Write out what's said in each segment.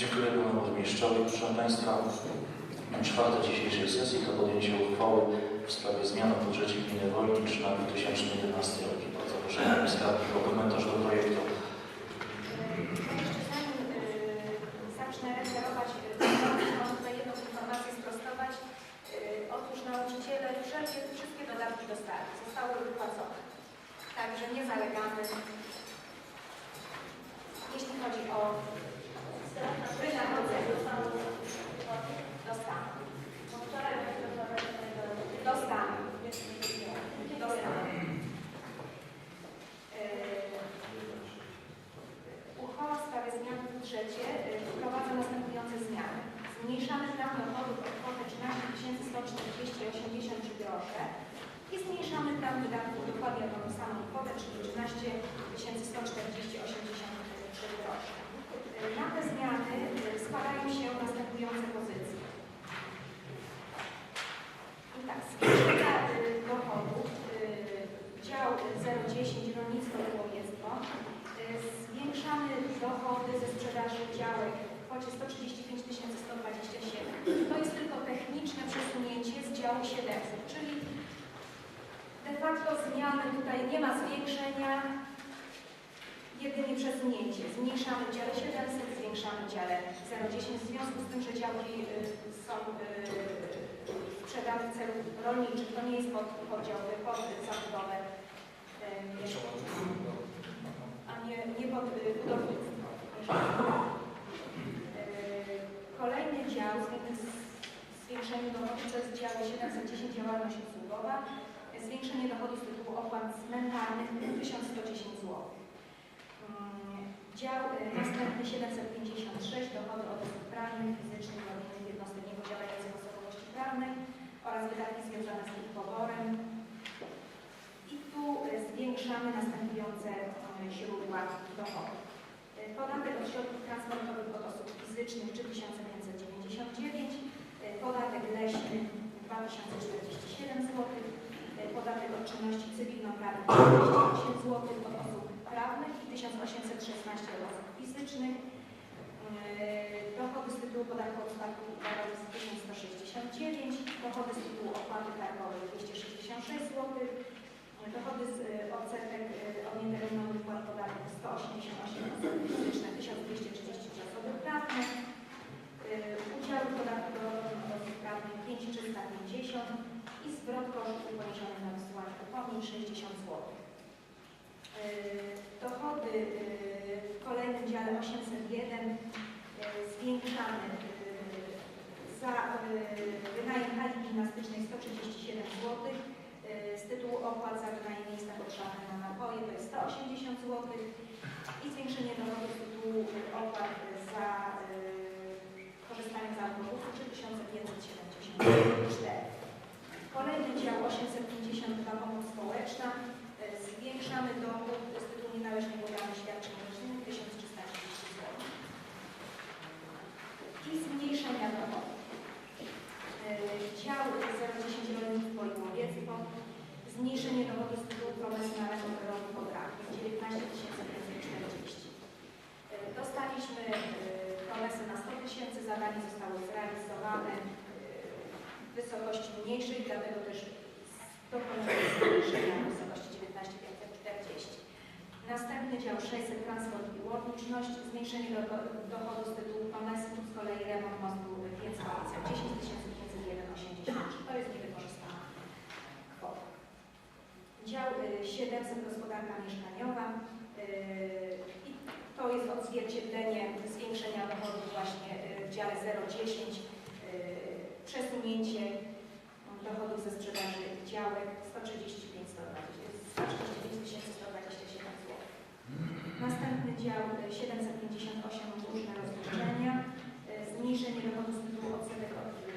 Dziękuję panu burmistrzowi. Proszę państwa, czwarte dzisiejszej sesji to podjęcie uchwały w sprawie zmian w budżecie gminy Wolnicz na 2011 rok. Bardzo proszę pani skarbnik o komentarz do projektu. Zacznę referować, y, mam tutaj jedną informację sprostować. Y, Otóż nauczyciele wszelkie, wszystkie dodatki dostali, zostały wypłacone. Także nie zalegamy. Jeśli chodzi o wynagrodzenie. Dostaną. Dostaną. Dostaną. Y, Uchwała w sprawie zmian w budżecie y, wprowadza następujące zmiany. Zmniejszamy plan dochodów o kwotę 13 140,83 i zmniejszamy plan wydatków dokładnie o tą samą kwotę, czyli 13 140,83 grosze. Y, Na te zmiany składają się następujące pozycje. I tak, zwiększenia y, dochodów, y, dział 010 rolnictwo i łowiectwo, y, zwiększamy dochody ze sprzedaży działek w kwocie 135 127. To jest tylko techniczne przesunięcie z działu 700, czyli de facto zmiany tutaj nie ma zwiększenia, jedynie przesunięcie. Zmniejszamy w dziale 700, zwiększamy dziale 010 w związku z tym, że działki y, są y, sprzedane w celu rolniczym. To nie jest pod, podział, pod zabudowę y, a nie, nie pod y, budownictwo. Y, Kolejny dział zwi- zwiększenie dochodów to jest dział 710 działalność usługowa. Zwiększenie dochodu z tytułu opłat cmentarnych 1110 zł. Dział y, następny 756 dochody od osób prawnych, fizycznych, rodzinnych, jednostek nieposiadających osobowości prawnej oraz wydatki związane z ich poborem. I tu y, zwiększamy następujące y, źródła dochodu. Y, Podatek od środków transportowych od osób fizycznych 3599, y, podatek leśny 2047 zł, podatek od czynności cywilnoprawnych. 48 zł od osób prawnych i 1816 od osób fizycznych. Yy, Dochody z tytułu podatku od spadku darowizn 1169, dochody z tytułu opłaty targowej 266 zł, dochody z y, odsetek od nieterminowych wpłat podatków 188 osoby fizyczne, 1230 osoby prawne, udział w podatku dochodowym od osób prawnych 5350 i zwrot kosztów poniesionych na wysyłanie upomnień 60 zł. Dochody yy, w kolejnym dziale 801 yy, zwiększamy yy, za wynajem hali gimnastycznej 137 zł. Z tytułu opłat za wynajem miejsca potrzebne na napoje to jest 180 zł i zwiększenie dochodu z tytułu opłat za korzystanie z autobusu 3574. Kolejny dział 852 pomoc społeczna. E, Zwiększamy dochód z tytułu nienależnie udziału świadczeń rodzinnych 1330 zł. I zmniejszenia dochodów. E, Dział 010 rolnictwo i łowiectwo. Zmniejszenie dochodu z tytułu promesy na remont drogi poprawnych 19 540. E, Dostaliśmy e, promesy na 100 tysięcy, zadanie zostało zrealizowane e, w wysokości mniejszej, dlatego też dokonujemy zmniejszenia w wysokości 19 540. Następny dział 600 transport i łączność, zmniejszenie do, dochodu z tytułu tu z kolei remont mostu Więcowice 10 501,80. To jest niewykorzystana kwota. Dział y, 700 gospodarka mieszkaniowa y, i to jest odzwierciedlenie zwiększenia dochodów właśnie y, w dziale 010 y, przesunięcie dochodów ze sprzedaży dział y, 758 różne rozliczenia, y, zmniejszenie dochodów z tytułu odsetek od y,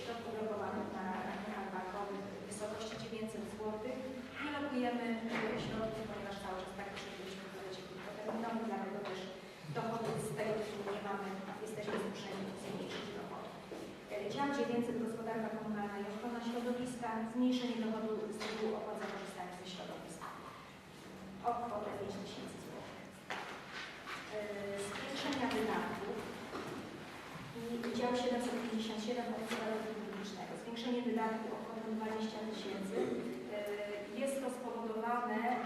środków lokowanych na rachunkach bankowych w wysokości 900 zł. Nie lokujemy y, środków, ponieważ cały czas praktycznie byliśmy w budżecie krótkoterminowym, dlatego też dochodów z tego tytułu nie mamy, jesteśmy zmuszeni zmniejszyć dochody. E, Dział 900 Gospodarka Komunalna i Ochrona Środowiska, zmniejszenie dochodu z tytułu opłat za korzystanie ze środowiska o kwotę 5 tysięcy E, zwiększenia wydatków i dział 757 portfela publicznego. Zwiększenie wydatków o kwotę 20 tysięcy. E, jest to spowodowane e,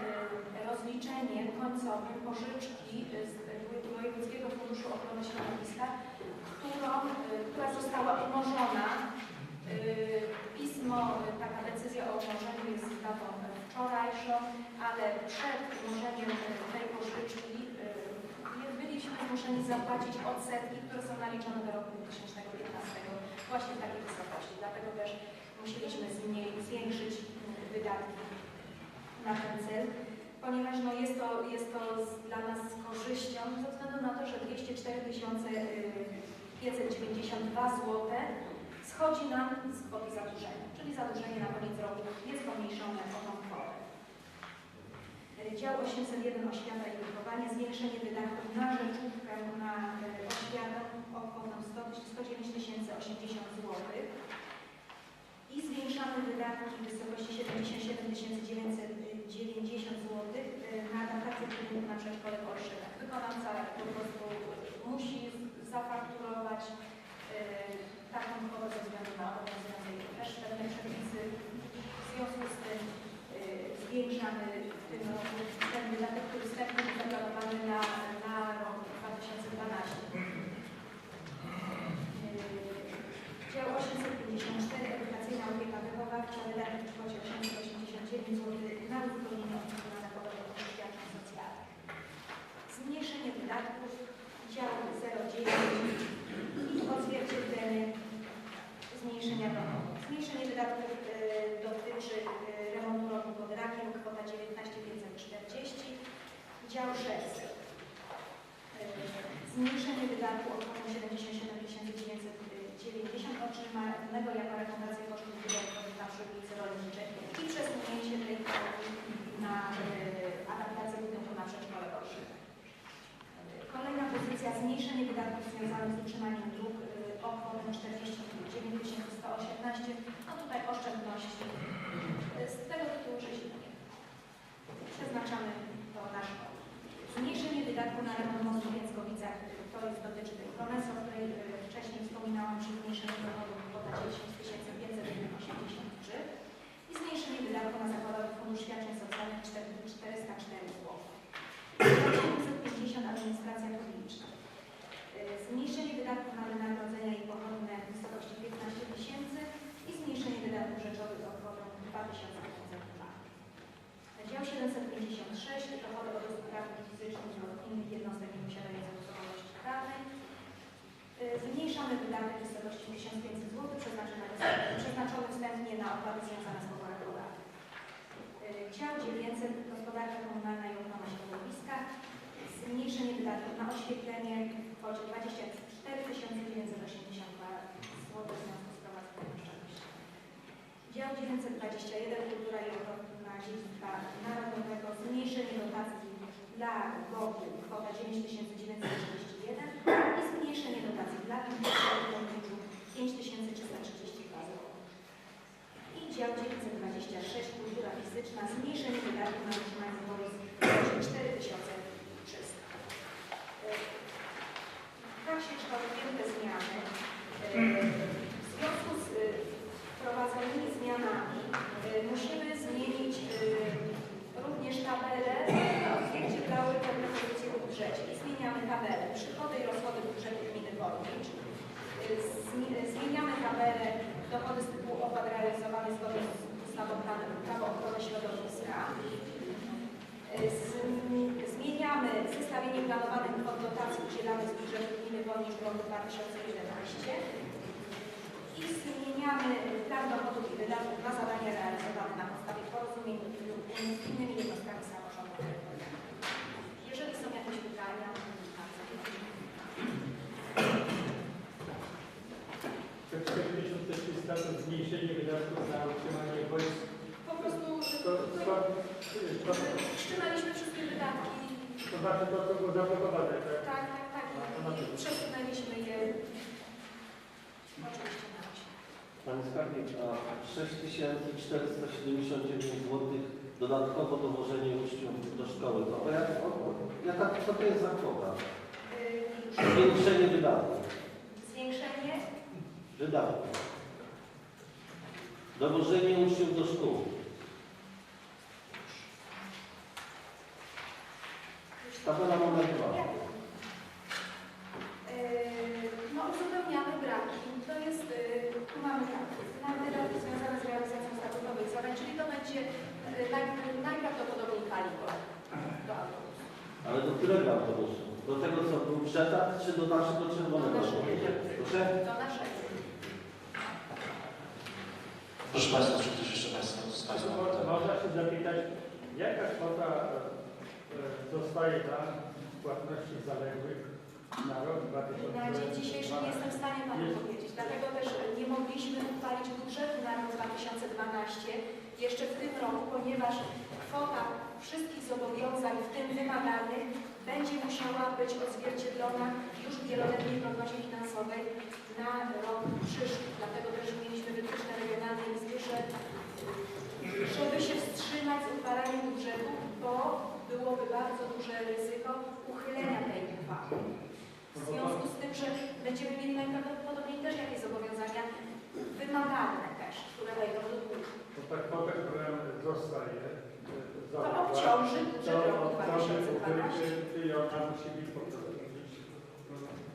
rozliczeniem końcowym pożyczki z Wojewódzkiego Funduszu Ochrony Środowiska, którą, która została umorzona. Pismo, taka decyzja o umorzeniu jest datą wczorajszą, ale przed umorzeniem tej pożyczki byliśmy zmuszeni zapłacić odsetki, które są naliczone do roku 2015 właśnie w takiej wysokości. Dlatego też musieliśmy zwiększyć y, wydatki na ten cel, ponieważ no jest, to, jest to dla nas korzyścią ze względu na to, że 204 592 zł schodzi nam z kwoty zadłużenia, czyli zadłużenie na koniec roku jest pomniejszone o tą kwotę. Dział 801 Oświata i Wychowanie, zwiększenie wydatków na rzeczówkę na y, oświatę o kwotę 100 109 080 zł i zwiększamy wydatki w wysokości 77 990 zł na adaptację budynku na przedszkole w Olszynach. Wykonawca po prostu musi zafakturować y, taką kwotę ze względu na obowiązujące też pewne przepisy. W związku z tym y, zwiększamy wstępnie na, rok 2012. Yy, Dział 854 Edukacyjna Opieka Wychowawcza wydatek w kwocie 889 zł na uzupełnienie opieki na nakładowych świadczeń socjalnych. Zmniejszenie wydatków dział 09 i odzwierciedlenie zmniejszenia. Zmniejszenie wydatków y, dotyczy y, remontu rogu pod rakiem, kwota 19 540, dział 600. Y, Zmniejszenie wydatku o kwotę 77 990 otrzymanego jako refundację kosztów wydatkowych na przy ulicy Rolniczej i przesunięcie tej kwoty na y, adaptację budynku na przedszkole Gorszyny. Kolejna pozycja, zmniejszenie wydatków związanych z utrzymaniem dróg y, o kwotę 49 118. No tutaj oszczędności z tego tytułu, że się nie przeznaczamy to na szkołę. Zmniejszenie wydatku na remont w Jęckowicach, y, to jest dotyczy tej promesy, o której y, wcześniej wspominałam, przy zmniejszeniu dochodów kwota 10 583 i zmniejszenie wydatku na zakładowy fundusz świadczeń socjalnych 4 404 zł. 750 administracja publiczna. Y, Zmniejszenie wydatków na wynagrodzenia i pochodne w wysokości 15 tysięcy i zmniejszenie wydatków rzeczowych o kwotę 2502. Dział 756 dochody od osób prawnych i fizycznych lub innych jednostek nieposiadających osobowości prawnej. Y, Zmniejszamy wydatek w wysokości 1500 zł przeznaczony, przeznaczony wstępnie na opłaty związane z poborem podatku. Y, Dział 900 Gospodarka Komunalna i Ochrona Środowiska. Zmniejszenie wydatków na oświetlenie w kwocie 24 982 zł w związku z prowadzeniem oszczędności. Dział 921 Kultura i Ochrona Dziedzictwa Narodowego. Zmniejszenie dotacji dla GOP kwota 9931 i zmniejszenie dotacji dla Instytutu 5332 zł. I dział 926 Kultura Fizyczna. Zmniejszenie wydatków na utrzymanie boisk w kwocie 4300. się kształtują te zmiany. E, W związku z e, wprowadzonymi zmianami e, musimy zmienić również tabelę, aby odzwierciedlały pewne pozycje w budżecie. I zmieniamy tabelę przychody i rozchody budżetu gminy Wolnicz. Zmi- Zmieniamy tabelę dochody z tytułu opłat realizowanych zgodnie z ustawą Prawo ochrony środowiska. Zestawienie planowanych kwot dotacji udzielanych z budżetu gminy Wolnicz w roku 2011 i zmieniamy plan dochodów i wydatków na zadania realizowane na podstawie porozumień z innymi jednostkami samorządu terytorialnego. Jeżeli są jakieś pytania, bardzo proszę. To 40 też jest na to zmniejszenie wydatków na utrzymanie wojsk. Po prostu To, to, to, wstrzymaliśmy wszystkie wydatki. To znaczy to, co było zablokowane, tak? Tak, tak, tak. Przesunęliśmy je oczywiście na oś. Panie Skarbnik, a 6479 zł dodatkowo dowożenie uczniów do szkoły, to o jak, o, o, jaka co to jest za kwota? Yy, Zwiększenie wydatków. Zwiększenie Wydatków. Dowożenie uczniów do szkół. Tabela numer dwa. Yy, No, uzupełniamy braki. To jest, yy, tu mamy tak, na wydatki związane z realizacją statutowych zadań, czyli to będzie yy, naj, najprawdopodobniej kaliber do autobusu. Ale do którego autobusu? Do tego, co był przetarg, czy do naszego czerwonego Do? Proszę? Do naszego. Proszę Państwa, czy ktoś jeszcze Państwa z Państwa? Można się zapytać, jaka kwota e, zostaje dla płatności zaległych na rok Na dzień dzisiejszy nie 2012? jestem w stanie Panu powiedzieć, dlatego też nie mogliśmy uchwalić budżetu na rok 2012 jeszcze w tym roku, ponieważ kwota wszystkich zobowiązań, w tym wymagalnych, będzie musiała być odzwierciedlona już w wieloletniej prognozie finansowej na rok przyszły. Dlatego też mieliśmy wytyczne regionalnej izby, że żeby się wstrzymać z uchwalaniem budżetu, bo byłoby bardzo duże ryzyko uchylenia tej uchwały. W związku z tym, że będziemy mieli najprawdopodobniej też jakieś zobowiązania wymagalne też, które wejdą do długu. To ta kwota, która zostaje, e, To obciąży to budżet roku obciąży 2012. ukryty i ona musi być po prostu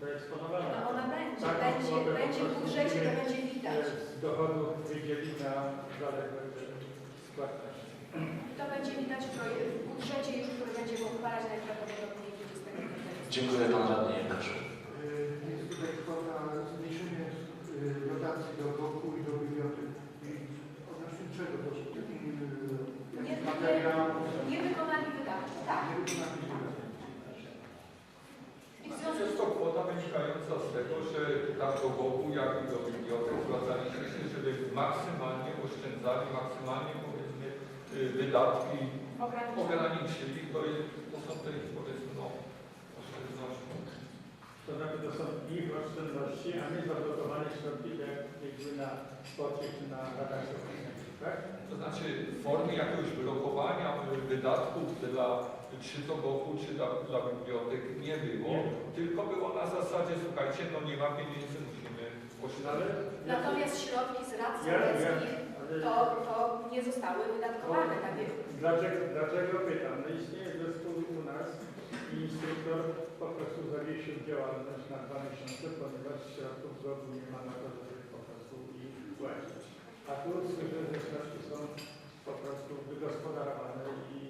wyeksponowana. No ona będzie, Taką będzie, będzie w budżecie, to będzie widać. e, Z dochodów wydzielić na zaległe To będzie widać w budżecie już, który będziemy uchwalać najprawdopodobniej 25. Dziękuję Pan Radny Jędrzyk. Jest tutaj kwota zmniejszenia y, dotacji do boku i do bibliotek. I Odnośnie czego to są jakim Nie- jakim materiałom? Nie wykonali wydatków, tak. Nie wykonali I w związku Jest to kwota wynikająca z tego, że tak do boku, jak i do bibliotek zwracaliśmy się, żeby maksymalnie oszczędzali, maksymalnie powiedzmy y, wydatki ograniczyli. To, jest, to są te powiedzmy no, oszczędności. To znaczy to są ich oszczędności, a nie zablokowane środki jak jakby na sporcie czy na radach tak? To znaczy w formie jakiegoś blokowania wydatków dla czy do boku, czy dla, dla bibliotek nie było, Nie. tylko było na zasadzie, słuchajcie, no nie ma pieniędzy, musimy oszczędzać. Natomiast środki z rad ja, ja, to, to nie zostały wydatkowane. Tak jak dlaczego, dlaczego pytam? No istnieje zespół u nas i instruktor po prostu zawiesił działalność na dwa miesiące, ponieważ środków z roku nie ma na to, żeby po prostu ich płacić. A tu słyszę, że środki są po prostu wygospodarowane i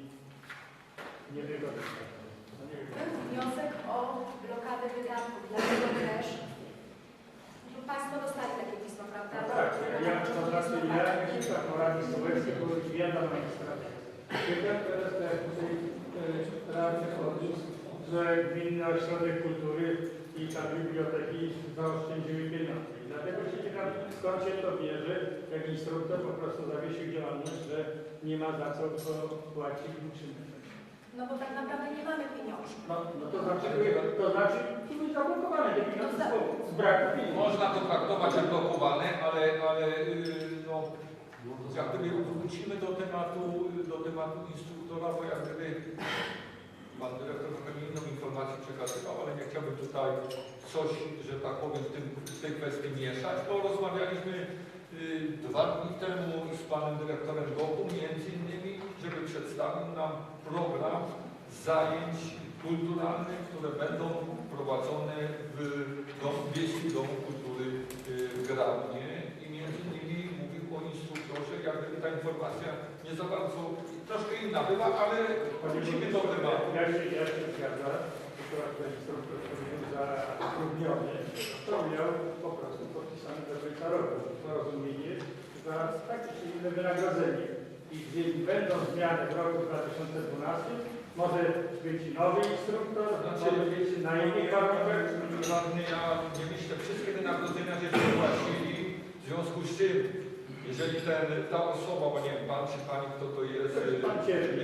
niewykorzystywane. No nie wiem. Był wniosek o blokadę wydatków, dlatego też no, Państwo dostali takie pismo, prawda? Tak, ja, to znaczy ja kilka poradni sołeckich, bo już wiele magistraty. Pytam teraz tak, tutaj e, radny odniósł, że Gminny Ośrodek Kultury i ta biblioteki zaoszczędziły pieniądze. I dlatego się ciekaw, skąd się to bierze, jak instruktor po prostu zawiesił działalność, że nie ma za co to płacić uczynnych. No bo tak naprawdę nie mamy pieniążków. No, no to znaczy, to znaczy, tu były zablokowane te pieniądze z- z braku pieniędzy. Można to traktować jak blokowane, ale, ale yy, no, jak gdyby wrócimy do tematu, do tematu instruktora, bo jak gdyby pan dyrektor trochę inną informację przekazywał, ale nie chciałbym tutaj coś, że tak powiem, w, tym, w tej kwestii mieszać, bo rozmawialiśmy dwa dni temu z panem dyrektorem Goku, między innymi, żeby przedstawił nam program zajęć kulturalnych, które będą prowadzone w dom, Wiejskim Domu Kultury yy, w Grabnie i między innymi mówił o instruktorze, jak gdyby ta informacja nie za bardzo, troszkę inna była, ale wrócimy do tematu. Ja się, ja się zgadzam, zatrudniony, to miał po prostu podpisane do końca roku porozumienie za takie czy inne wynagrodzenie. I gdzie będą zmiany w roku 2012, może być nowy instruktor, Znaczy, może być na innych warunkach. Radny, ja nie myślę, wszystkie wynagrodzenia żeśmy płacili, w związku z czym, jeżeli ten, ta osoba, bo nie wiem, pan czy pani, kto to jest, cierpi.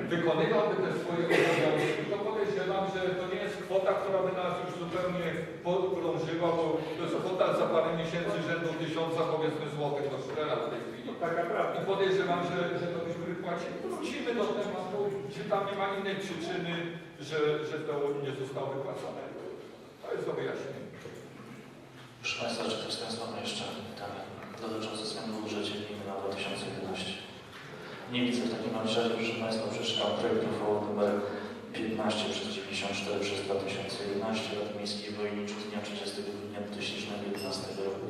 yy, wykonywałby te swoje obowiązki, to podejrzewam, że to nie jest kwota, która by nas już zupełnie podkrążyła, bo to jest kwota za parę miesięcy rzędu tysiąca, powiedzmy, złotych do szpitala w tej chwili. Taka prawda. I podejrzewam, że, że to byśmy wypłacili. Wrócimy do tematu, czy tam nie ma innej przyczyny, że, że to nie zostało wypłacone. To jest do wyjaśnienia. Proszę Państwa, czy ktoś z Państwa ma jeszcze pytania dotyczące zmian w budżecie gminy na 2011? Nie widzę w takim razie, proszę Państwa, przeczytam projekt uchwały numer 15 przez 94 przez 2011 Rady Miejskiej w Wojniczu z dnia 30 grudnia 2011 roku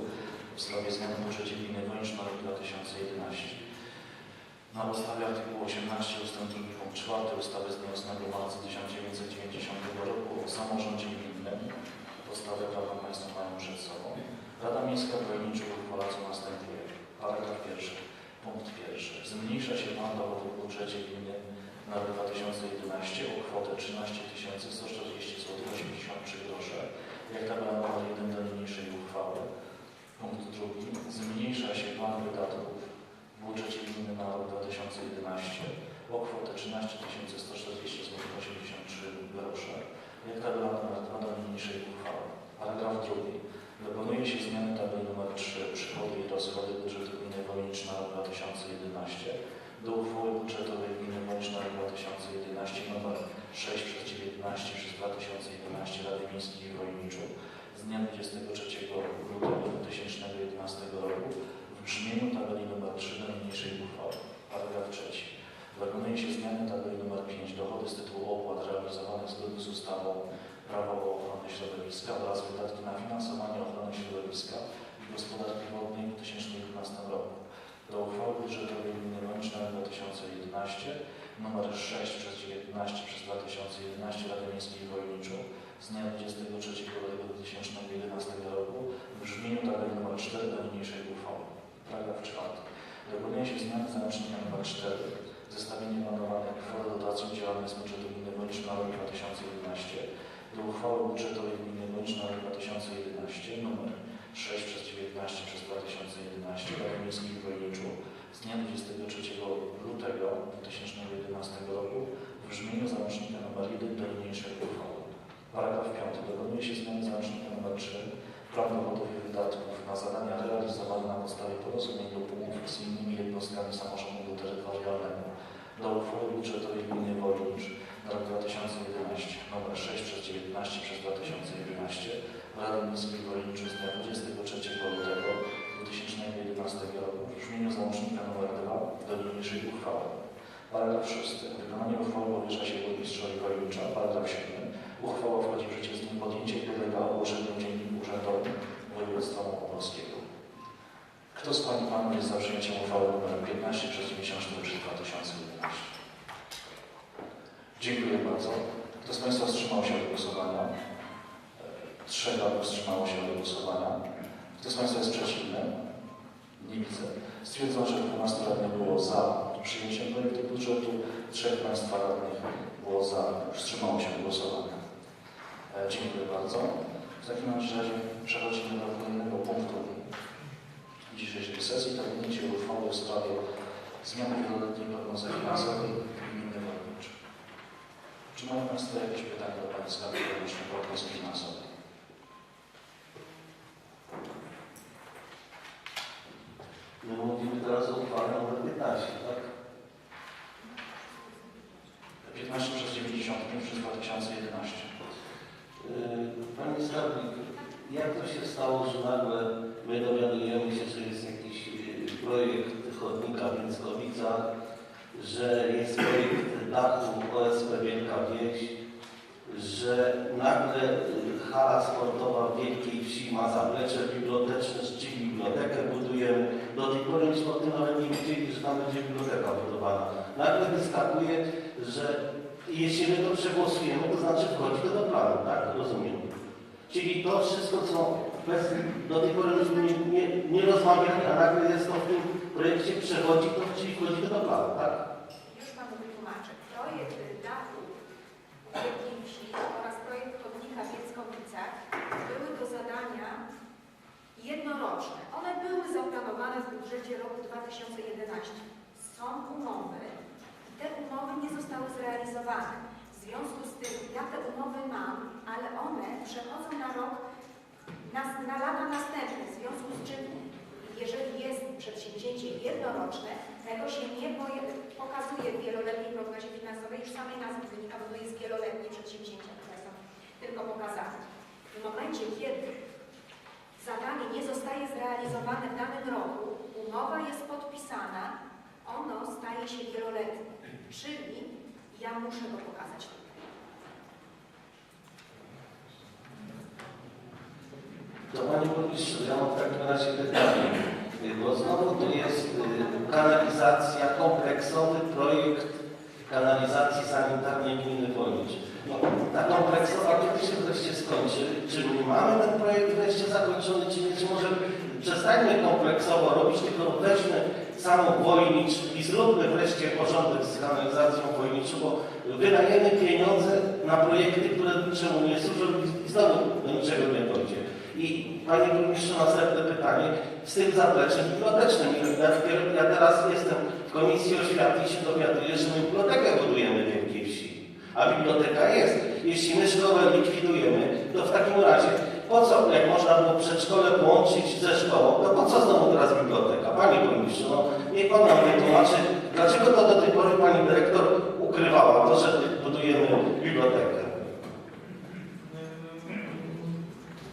w sprawie zmiany w budżecie gminy na rok 2011. Na podstawie artykułu 18 ust. 2 punkt 4 ustawy z dnia 8 marca 1990 roku o samorządzie gminnym podstawę prawa Państwo mają przed sobą. Rada Miejska w Wojniczu uchwala co następuje. Paragraf pierwszy. Punkt pierwszy. Zmniejsza się dochodu w budżecie gminy na rok 2011 o kwotę 13 140 zł 83 grosze, jak tabela numer 1 do niniejszej uchwały. Punkt drugi. Zmniejsza się plan wydatków w budżecie gminy na rok 2011 o kwotę 13 140 zł 83 grosze, jak tabela numer 2 do niniejszej uchwały. Paragraf drugi. Dokonuje się zmiany tabeli nr 3 przychody i rozchody budżetu gminy rok 2011 do uchwały budżetowej gminy rok 2011 nr 6 przez 19 przez 2011 Rady Miejskiej w Wojniczu z dnia 23 lutego 2011 roku w brzmieniu tabeli nr 3 do niniejszej uchwały. Paragraf 3. Dokonuje się zmiany tabeli nr 5 dochody z tytułu opłat realizowanych zgodnie z ustawą Prawo o ochronie środowiska oraz wydatki na finansowanie ochrony środowiska i gospodarki wodnej w 2011 roku. Do uchwały budżetowej gminy Łęcz na rok 2011 nr 6 przez 19 przez 2011 Rady Miejskiej w Wojniczu z dnia 23 lutego 2011 roku w brzmieniu tabeli nr 4 do niniejszej uchwały. Paragraf 4. Dokonuje się zmiany załącznika nr 4 zestawienie planowanych kwot dotacji udzielanych z budżetu gminy Wojnicz na rok 2011 do uchwały budżetowej gminy rok 2011 nr 6 przez 19 przez 2011 Rady Miejskiej w Wojniczu z dnia 23 lutego 2011 roku w brzmieniu załącznika nr 1 do niniejszej uchwały. Paragraf 5. Dokonuje się zmiany załącznika nr 3 Plan dochodów i wydatków na zadania realizowane na podstawie porozumień lub umów z innymi jednostkami samorządu terytorialnego do uchwały budżetowej gminy Wojnicz rok 2011 nr 6 przez 19 przez 2011 Rady Miejskiej w Wojniczu z dnia 23 lutego 2011 roku w brzmieniu załącznika nr 2 do niniejszej uchwały. Paragraf 6. Wykonanie uchwały powierza się burmistrzowi Wojnicza. Paragraf 7. Uchwała wchodzi w życie z dniem podjęcia i podlega ogłoszeniu dzienniku urzędowym województwa małopolskiego. Kto z Pań i Panów jest za przyjęciem uchwały nr 15 przez 94 przez 2011? Dziękuję bardzo. Kto z Państwa wstrzymał się od głosowania? E, Trzech radnych wstrzymało się od głosowania. Kto z Państwa jest przeciwny? Nie widzę. Stwierdzono, że 12 radnych było za przyjęciem projektu budżetu, trzech Państwa radnych było za, wstrzymało się od głosowania. E, Dziękuję bardzo. W takim razie przechodzimy do kolejnego punktu dzisiejszej sesji, to podjęcie uchwały w sprawie zmiany wieloletniej prognozy finansowej. Czy mają Państwo jakieś pytania do Pani Skarbnika odnośnie prognozy finansowej? My mówimy teraz o uchwale numer 15, tak? 15 przez 95 przez 2011. Yy, Panie Skarbnik, jak to się stało, że nagle my dowiadujemy się, że jest jakiś yy, projekt chodnika w Więckowicach, że jest projekt dachu OSP Wielka Wieś, że nagle yy, hala sportowa w Wielkiej Wsi ma zaplecze biblioteczne, czyli bibliotekę budujemy. Do tej pory myśmy o tym nawet nie że tam będzie biblioteka budowana. Nagle wyskakuje, że jeśli my to przegłosujemy, to znaczy wchodzi to do planu, tak? Rozumiem. Czyli to wszystko, co do tej pory nie, nie, nie rozmawiali, a nagle jest to w tym projekcie przechodzi, to czyli wchodzi to do planu, tak? Już Panu wytłumaczę. Projekt dachu Wielkiej Wsi oraz projekt w Wielkowicach były do zadania jednoroczne. One były zaplanowane w budżecie roku 2011. Są umowy i te umowy nie zostały zrealizowane. W związku z tym ja te umowy mam, ale one przechodzą na rok, na, na lata następne. W związku z czym jeżeli jest przedsięwzięcie jednoroczne, tego się nie pokazuje w wieloletniej prognozie finansowej, już samej nazwy wynika, bo to jest wieloletnie są tylko pokazane. W momencie, kiedy zadanie nie zostaje zrealizowane w danym roku, umowa jest podpisana, ono staje się wieloletnie, czyli ja muszę to pokazać To Panie Burmistrzu, ja mam w takim razie pytanie, bo znowu to jest y, kanalizacja, kompleksowy projekt kanalizacji sanitarnej gminy Wolić. Ta kompleksowa kiedy się wreszcie skończy? Czy my mamy ten projekt wreszcie zakończony, czy nie? Czy może przestańmy kompleksowo robić, tylko weźmy samą Wojnicz i zróbmy wreszcie porządek z kanalizacją Wojniczu, bo wydajemy pieniądze na projekty, które niczemu nie służą i znowu do niczego nie dojdzie. I Panie Burmistrzu, następne pytanie z tym zapleczem bibliotecznym. Ja, ja teraz jestem w Komisji Oświaty i się dowiaduję, że my bibliotekę budujemy. A biblioteka jest. Jeśli my szkołę likwidujemy, to w takim razie po co, jak można było przedszkole połączyć ze szkołą, to po co znowu teraz biblioteka? Panie Burmistrzu, no niech Pan nam wytłumaczy, dlaczego to do tej pory Pani Dyrektor ukrywała to, że budujemy bibliotekę.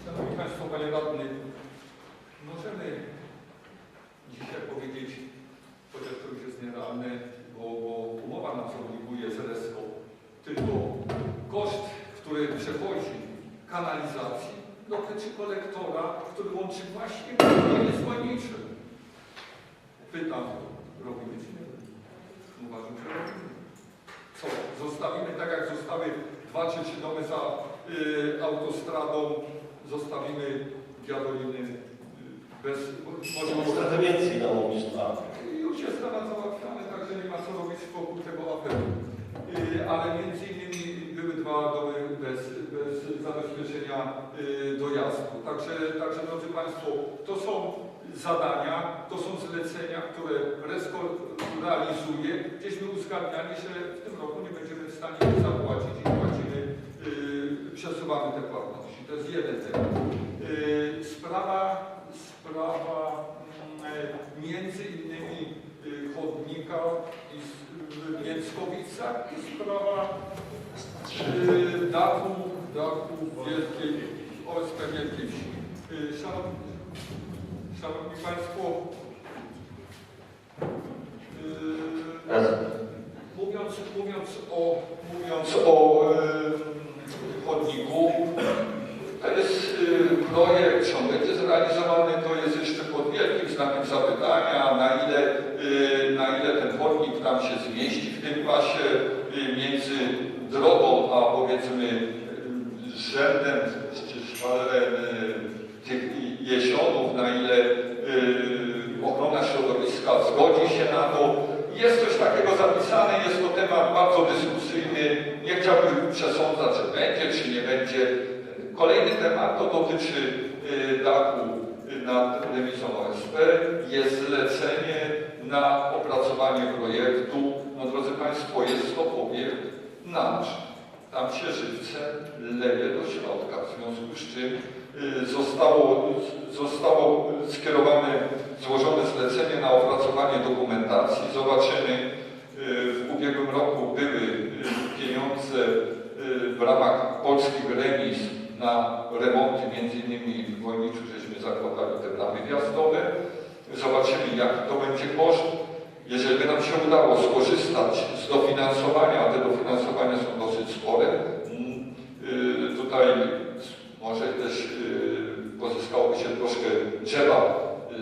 Szanowni Państwo, Panie Radny, możemy dzisiaj powiedzieć, chociaż to już jest nierealne, bo, bo umowa nas obliguje z RSO, tylko koszt, który przechodzi kanalizacji, dotyczy kolektora, który łączy właśnie gminę z Wojniczym. Pytam, robimy czy nie? Uważam, że robimy. Co, zostawimy tak jak zostały dwa trzecie domy za y, autostradą, zostawimy Diadoliny y, bez... Może Może, trochę więcej domów niż dwa. już jest temat załatwiany, także nie ma co robić wokół tego apelu. Y, Ale między innymi były dwa domy bez, bez zabezpieczenia y, dojazdu. Także, także drodzy Państwo, to są zadania, to są zlecenia, które Resko realizuje. Gdzieśmy uzgadniali, że w tym roku nie będziemy w stanie zapłacić i płacimy, y, przesuwamy te płatności. To jest jeden temat. Y, Sprawa, sprawa mm, między innymi y, chodnika w Mięckowicach i sprawa y, dachu, dachu wielkiej, OSP Wielkiej Wsi. Y, Szanowni, szanowni Państwo. Mówiąc, mówiąc o, mówiąc o chodniku, to jest projekt, czy on będzie zrealizowany, to jest jeszcze pod wielkim znakiem zapytania, na ile, e, na ile ten chodnik tam się zmieści w tym pasie e, między drogą, a powiedzmy rzędem, czy szwalerem e, tych jesionów, na ile e, ochrona środowiska zgodzi się na to. Jest coś takiego zapisane, jest to temat bardzo dyskusyjny. Nie chciałbym przesądzać, że będzie czy nie będzie. Kolejny temat to dotyczy y, dachu y, nad rewizją OSP. Jest zlecenie na opracowanie projektu. No drodzy To obiekt nasz. Tam się żywcem leje do środka, w związku z czym y, zostało, zostało skierowane, złożone zlecenie na opracowanie dokumentacji. Zobaczymy, y, w ubiegłym roku były y, pieniądze w ramach polskich remis na remonty, między innymi w Wojniczu żeśmy zakładali te bramy wjazdowe. Zobaczymy, jaki to będzie koszt. Jeżeli by nam się udało skorzystać z dofinansowania, a te dofinansowania są dosyć spore, y, tutaj może też y, pozyskałoby się troszkę drzewa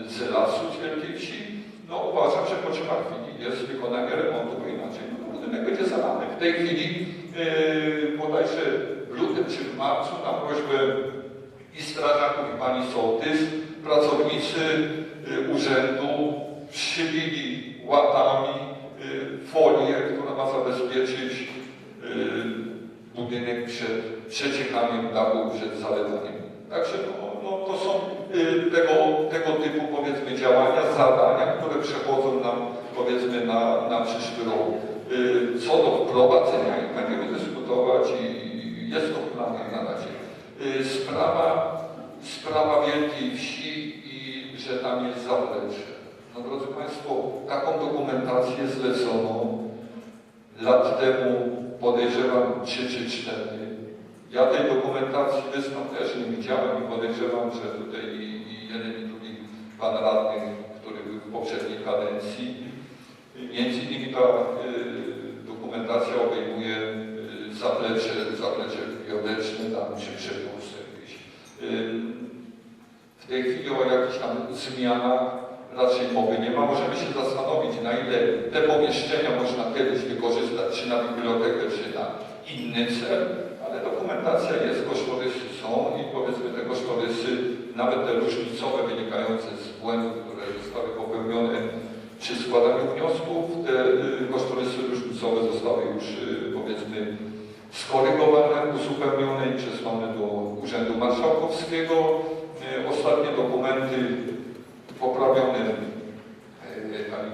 y, z lasu z Wielkiej Wsi, no uważam, że potrzeba chwili jest wykonanie remontu, bo inaczej no, budynek będzie zalany. W tej chwili bodajże w lutym czy w marcu na prośbę i strażaków i pani sołtys pracownicy urzędu przybili łatami y, folię, która ma zabezpieczyć y, budynek przed przeciechaniem dachu, przed zalewaniem. Także no, no, to są y, tego, tego typu powiedzmy działania, zadania, które przechodzą nam powiedzmy na, na przyszły rok. Co do wprowadzenia będziemy dyskutować i jest to w planach na razie. Sprawa Wielkiej Wsi i że tam jest zaplecze. No drodzy Państwo, taką dokumentację zlecono lat temu, podejrzewam 3 czy 4. Ja tej dokumentacji wysłam też nie widziałem i podejrzewam, że tutaj i, i jeden i drugi pan radny, który był w poprzedniej kadencji, między innymi ta y, dokumentacja obejmuje y, zaplecze, zaplecze wiodeczne, tam czy przepust jakiś. Y, tej chwili o jakichś tam zmianach raczej mowy nie ma. Możemy się zastanowić, na ile te pomieszczenia można kiedyś wykorzystać, czy na bibliotekę, czy na inny cel, ale dokumentacja jest, kosztorysy są i powiedzmy te kosztorysy, nawet te różnicowe wynikające z błędów, które zostały popełnione przy składaniu wniosków, te y, kosztorysy różnicowe zostały już y, powiedzmy skorygowane, uzupełnione i przesłane do Urzędu Marszałkowskiego. Y, Ostatnie dokumenty poprawione y, pani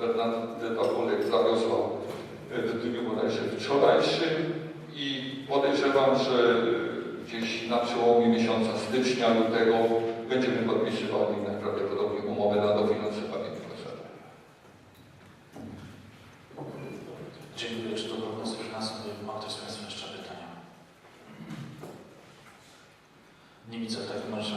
Bernadetta Polek zawiozła y, w dniu bodajże wczorajszym i podejrzewam, że gdzieś na przełomie miesiąca stycznia, lutego będziemy podpisywali najprawdopodobniej umowę na dofinansowanie tego. Dziękuję. Czy do prognozy finansowej ma ktoś z Państwa jeszcze pytania? Nie widzę. W takim razie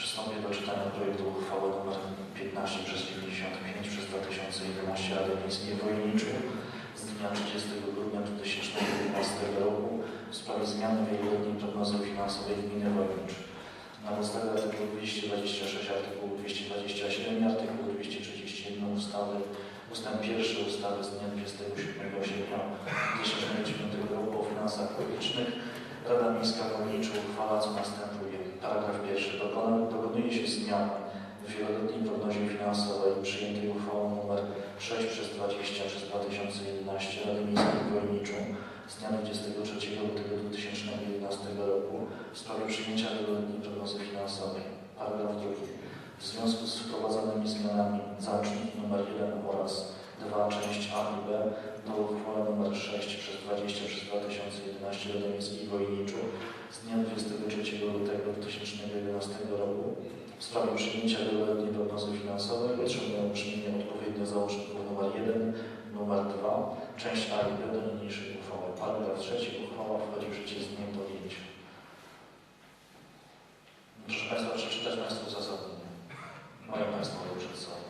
przystąpię do czytania projektu uchwały nr 15 przez 95 przez 2011 Rady Miejskiej Wojniczej z dnia 30 grudnia 2011 roku w sprawie zmiany wieloletniej prognozy finansowej gminy Wojnicz. Na podstawie artykułu 226, artykułu 227 i artykułu 231 ustawy Ustęp pierwszy ustawy z dnia 27 sierpnia 2009 roku o finansach publicznych Rada Miejska Wojnicza uchwala co następuje. Paragraf pierwszy. Dokonuje się zmiany w wieloletniej prognozie finansowej przyjętej uchwałą nr 6 przez 20 przez 2011 Rady Miejskiej Wojniczą z dnia 23 lutego 2011 roku w sprawie przyjęcia wieloletniej prognozy finansowej. Paragraf drugi. W związku z wprowadzonymi zmianami załącznik nr 1 oraz 2 część A i B do uchwały nr 6 przez 20 przez 2011 Rady Miejskiej Wojniczu z dnia 23 lutego 2011 roku w sprawie przyjęcia wieloletniej prognozy finansowej otrzymują brzmienie odpowiednio załączników nr 1, nr 2, część A i B do niniejszej uchwały. Paragraf trzeci. Uchwała wchodzi w życie z dniem podjęcia. Proszę Państwa, przeczytać Państwu uzasadnienie. Mają Państwo to przed sobą.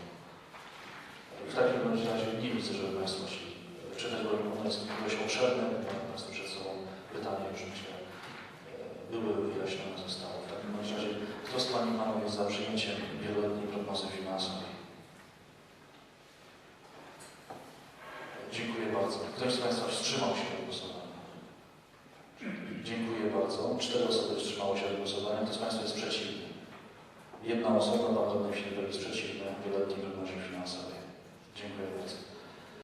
W takim razie nie widzę, żeby Państwo chcieli czytać, bo ono jest dość obszerne. Mają Państwo przed sobą pytania już myślę były wyjaśnione zostało. W takim razie kto z Pani Panów jest za przyjęciem wieloletniej prognozy finansowej? Dziękuję bardzo. Ktoś z Państwa wstrzymał się od głosowania? Dziękuję bardzo. Cztery osoby wstrzymało się od głosowania. Kto z Państwa jest przeciwny? Jedna osoba, Pan Radny Filipek jest przeciwny wieloletniej prognozy